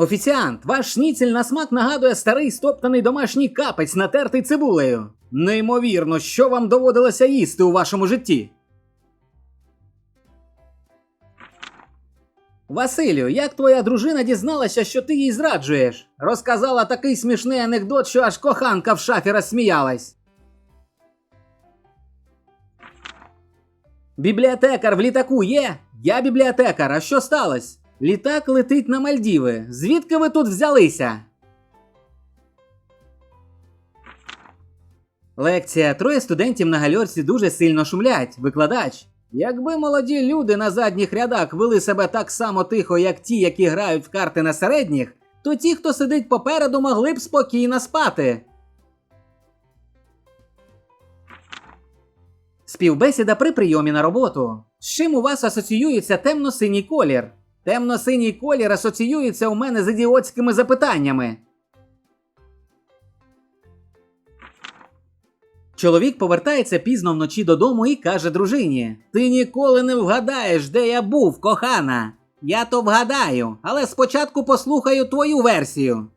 Офіціант, ваш шніцель на смак нагадує старий стоптаний домашній капець, натертий цибулею. Неймовірно, що вам доводилося їсти у вашому житті. Василю, як твоя дружина дізналася, що ти їй зраджуєш? Розказала такий смішний анекдот, що аж коханка в шафі розсміялась. Бібліотекар в літаку є? Я бібліотекар, а що сталося? Літак летить на Мальдіви. Звідки ви тут взялися? Лекція. Троє студентів на гальорці дуже сильно шумлять. Викладач. Якби молоді люди на задніх рядах вели себе так само тихо, як ті, які грають в карти на середніх, то ті, хто сидить попереду, могли б спокійно спати. Співбесіда при прийомі на роботу. З чим у вас асоціюється темно-синій колір? Темно-синій колір асоціюється у мене з ідіотськими запитаннями. Чоловік повертається пізно вночі додому і каже дружині: Ти ніколи не вгадаєш, де я був, кохана. Я то вгадаю, але спочатку послухаю твою версію.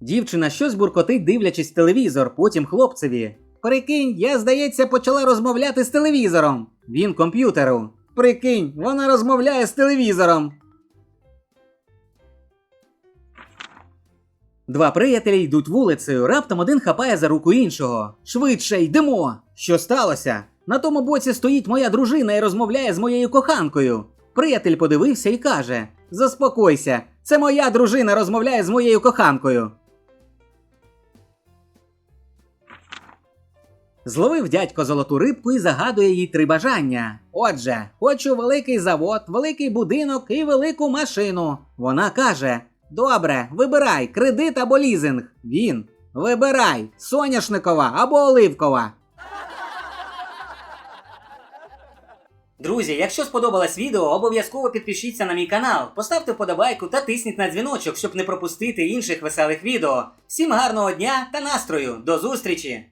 Дівчина щось буркотить, дивлячись телевізор, потім хлопцеві. Прикинь, я, здається, почала розмовляти з телевізором. Він комп'ютеру. Прикинь, вона розмовляє з телевізором. Два приятелі йдуть вулицею, раптом один хапає за руку іншого. Швидше йдемо! Що сталося? На тому боці стоїть моя дружина і розмовляє з моєю коханкою. Приятель подивився і каже: Заспокойся, це моя дружина розмовляє з моєю коханкою. Зловив дядько золоту рибку і загадує їй три бажання. Отже, хочу великий завод, великий будинок і велику машину. Вона каже: Добре, вибирай кредит або лізинг. Він. Вибирай соняшникова або оливкова. Друзі, якщо сподобалось відео, обов'язково підпишіться на мій канал, поставте вподобайку та тисніть на дзвіночок, щоб не пропустити інших веселих відео. Всім гарного дня та настрою! До зустрічі!